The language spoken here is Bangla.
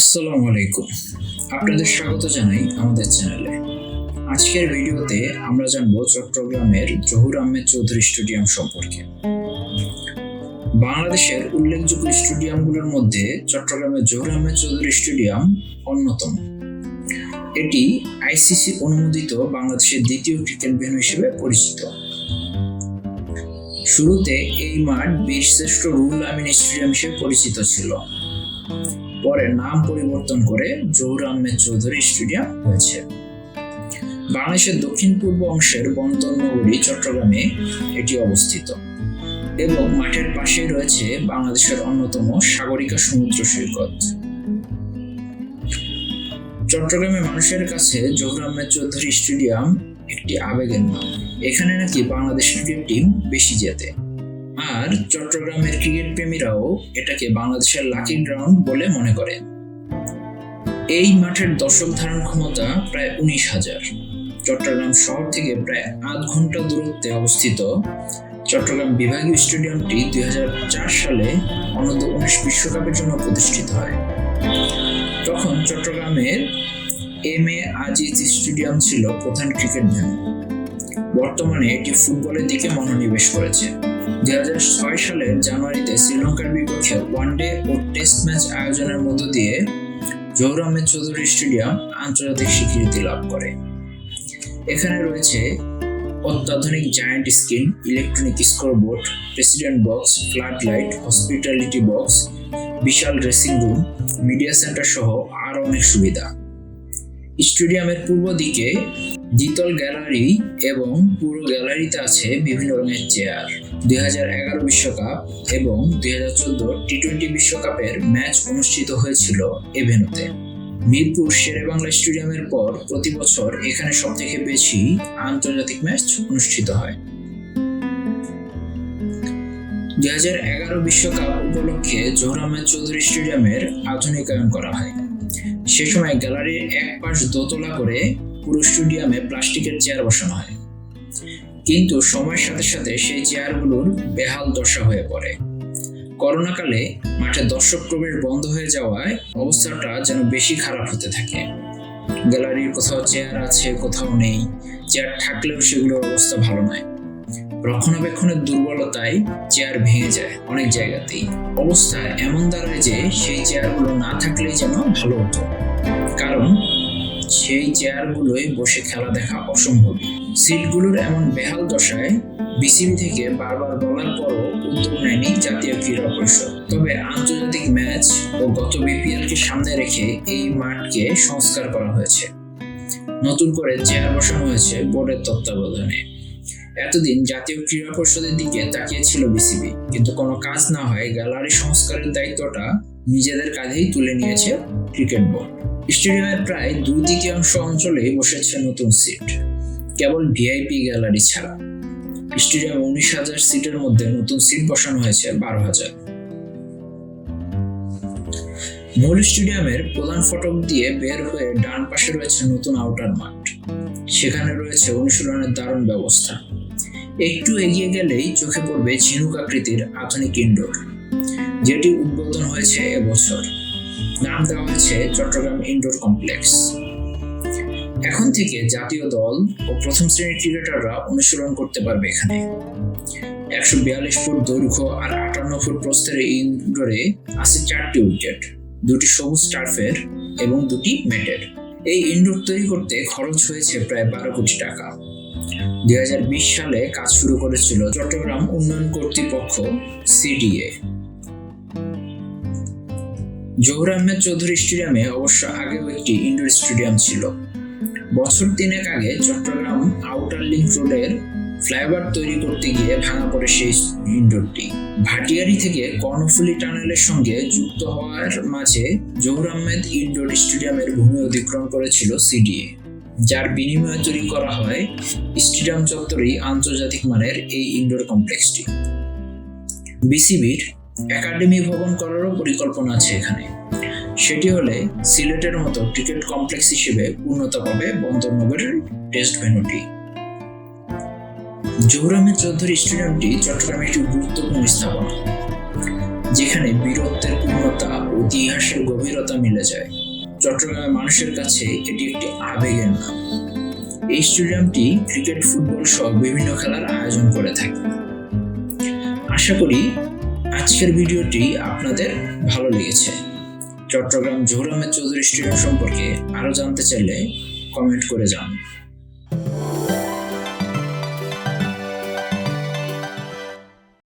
আসসালামু আলাইকুম। আপনাদের স্বাগত জানাই আমাদের চ্যানেলে। আজকের ভিডিওতে আমরা জানব চট্টগ্রামের জহুর আহমেদ চৌধুরী স্টেডিয়াম সম্পর্কে। বাংলাদেশের উল্লেখযোগ্য স্টেডিয়ামগুলোর মধ্যে চট্টগ্রামের জহুর আহমেদ চৌধুরী স্টেডিয়াম অন্যতম। এটি আইসিসি অনুমোদিত বাংলাদেশের দ্বিতীয় ক্রিকেট ভেন্যু হিসেবে পরিচিত। শুরুতে এই মাঠ বীরশ্রেষ্ঠ রুহুল আমিন স্টেডিয়াম হিসেবে পরিচিত ছিল। পরে নাম পরিবর্তন করে জহুর আহমেদ চৌধুরী স্টেডিয়াম হয়েছে। বাংলাদেশের দক্ষিণ পূর্ব অংশের বন্দর নগরী চট্টগ্রামে এটি অবস্থিত এবং মাঠের পাশেই রয়েছে বাংলাদেশের অন্যতম সাগরিকা সমুদ্র সৈকত। চট্টগ্রামের মানুষের কাছে জহুর আহমেদ চৌধুরী স্টেডিয়াম একটি আবেগের নাম। এখানে নাকি বাংলাদেশ ক্রিকেট টিম বেশি জেতে। আর চট্টগ্রামের ক্রিকেট প্রেমীরাও এটাকে বাংলাদেশের লাকি গ্রাউন্ড বলে মনে করে। এই মাঠের দর্শক ধারণ ক্ষমতা প্রায় উনিশ হাজার। চট্টগ্রাম শহর থেকে প্রায় আধ ঘণ্টা দূরত্বে অবস্থিত চট্টগ্রাম বিভাগীয় স্টেডিয়ামটি দুই হাজার চার সালে অনূর্ধ্ব উনিশ বিশ্বকাপের জন্য প্রতিষ্ঠিত হয়। তখন চট্টগ্রামের এম এ আজিজ স্টেডিয়াম ছিল প্রধান ক্রিকেট ভেন্যু বর্তমানে এটি ফুটবলের দিকে মনোনিবেশ করেছে। ছয় সালের জানুয়ারিতে শ্রীলঙ্কার বিপক্ষে ও টেস্ট ম্যাচ আয়োজনের মধ্য দিয়ে চৌধুরী স্টেডিয়াম আন্তর্জাতিক স্বীকৃতি লাভ করে। এখানে রয়েছে অত্যাধুনিক giant screen, electronic scoreboard, president box flood light hospitality box, বিশাল ড্রেসিং রুম, মিডিয়া সেন্টার সহ আরও অনেক সুবিধা। স্টেডিয়ামের পূর্ব দিকে দ্বিতল গ্যালারি এবং পুরো গ্যালারিতে আছে বিভিন্ন রঙের চেয়ার। দুই বিশ্বকাপ এবং দুই হাজার চোদ্দ টি টোয়েন্টি বিশ্বকাপের ম্যাচ অনুষ্ঠিত হয়েছিল এ ভেন্যুতে মিরপুর শেরেবাংলা স্টেডিয়ামের পর প্রতি বছর এখানে সব থেকে বেশি আন্তর্জাতিক ম্যাচ অনুষ্ঠিত হয়। দুই হাজার এগারো বিশ্বকাপ উপলক্ষে জোহর আহমেদ চৌধুরী স্টেডিয়ামের আধুনিকায়ন করা হয়। সে সময় গ্যালারির এক পাশ দোতলা করে পুরো স্টেডিয়ামে প্লাস্টিকের চেয়ার বসানো হয়। কিন্তু সময়ের সাথে সাথে সেই চেয়ারগুলোর বেহাল দশা হয়ে পড়ে। করোনাকালে মাঠে দর্শক প্রবেশ বন্ধ হয়ে যাওয়ায় অবস্থাটা যেন বেশি খারাপ হতে থাকে। গ্যালারির কোথাও চেয়ার আছে, কোথাও নেই। চেয়ার থাকলেও সেগুলোর অবস্থা ভালো নয়। রক্ষণাবেক্ষণের দুর্বলতায় চেয়ার ভেঙে যায় অনেক জায়গাতেই। অবস্থা এমন দাঁড়ায় যে সেই চেয়ারগুলো না থাকলেই যেন ভালো হতো। কারণ সেই চেয়ারগুলোই বসে খেলা দেখা অসম্ভবই সিটগুলোর এমন বেহাল দশায় বিসিবি থেকে বারবার বলার পরও উদ্যোগ নেয়নি জাতীয় ক্রীড়া পরিষদ। তবে আন্তর্জাতিক ম্যাচ ও গত বিপিএল কে সামনে রেখে এই মাঠকে সংস্কার করা হয়েছে। নতুন করে চেয়ার বসানো হয়েছে বোর্ডের তত্ত্বাবধানে। এতদিন জাতীয় ক্রীড়া পরিষদের দিকে তাকিয়েছিল বিসিবি, কিন্তু কোনো কাজ না হয় গ্যালারি সংস্কারের দায়িত্বটা নিজেদের কাঁধেই তুলে নিয়েছে ক্রিকেট বোর্ড। স্টেডিয়ামের প্রায় দুই তৃতীয়াংশ অঞ্চলেই বসেছে নতুন সিট, কেবল ভিআইপি গ্যালারি ছাড়া। স্টেডিয়ামে উনিশ হাজার সিটের মধ্যে নতুন সিট বসানো হয়েছে বারো হাজার। মূল স্টেডিয়ামের প্রধান ফটক দিয়ে বের হয়ে ডান পাশে রয়েছে নতুন আউটার মাঠ। সেখানে রয়েছে অনুশীলনের দারুণ ব্যবস্থা। একটু এগিয়ে গেলেই চোখে পড়বে ঝিনুক আকৃতির আধুনিক ইনডোর যেটি উদ্বোধন হয়েছে এবছর নাম দেওয়া হয়েছে চট্টগ্রাম ইনডোর কমপ্লেক্স। এখন থেকে জাতীয় দল ও প্রথম শ্রেণির ক্রিকেটাররা অনুশীলন করতে পারবে এখানে। একশো বিয়াল্লিশ ফুট দৈর্ঘ্য আর আটান্ন ফুট প্রস্থের এই ইনডোরে আছে চারটি উইকেট, দুটি সবুজ টার্ফের এবং দুটি ম্যাটের। এই ইনডোর তৈরি করতে খরচ হয়েছে প্রায় বারো কোটি টাকা। দুই হাজার বিশ সালে কাজ শুরু করেছিল চট্টগ্রাম উন্নয়ন কর্তৃপক্ষ, সিডিএ। জহুর আহমেদ চৌধুরী স্টেডিয়ামে অবশ্য আগেও একটি ইনডোর স্টেডিয়াম ছিল। বছর তিনেক আগে চট্টগ্রাম আউটার লিঙ্ক রোডের ফ্লাইওভার তৈরি করতে গিয়ে ভাঙা পড়ে সেই ইনডোরটি ভাটিয়ারি থেকে কর্ণফুলি টানেলের সঙ্গে যুক্ত হওয়ার মাঝে জহুর আহমেদ ইনডোর স্টেডিয়ামের ভূমি অধিগ্রহণ করেছিল সিডিএ। যার বিনিময়ে তৈরি করা হয় স্টেডিয়াম চত্বরেই আন্তর্জাতিক মানের এই ইনডোর কমপ্লেক্সটি বিসিবির একাডেমি ভবন করারও পরিকল্পনা আছে এখানে। সেটি হলে সিলেটের মতো ক্রিকেট কমপ্লেক্স হিসেবে উন্নত পাবে বন্দরনগরের টেস্ট ভেন্যুটি জহুর আহমেদ চৌধুরী স্টেডিয়ামটি চট্টগ্রামের একটি গুরুত্বপূর্ণ স্থাপনা, যেখানে বীরত্বের পূর্ণতা ও ইতিহাসের গভীরতা মিলে যায়। চট্টগ্রামের মানুষের কাছে এটি একটি আবেগের নাম। এই স্টেডিয়ামটি ক্রিকেট, ফুটবল সহ বিভিন্ন খেলার আয়োজন করে থাকে। আশা করি আজকের ভিডিওটি আপনাদের ভালো লেগেছে। চট্টগ্রাম জহুর আহমেদ চৌধুরী স্টেডিয়াম সম্পর্কে আরও জানতে চাইলে কমেন্ট করে যান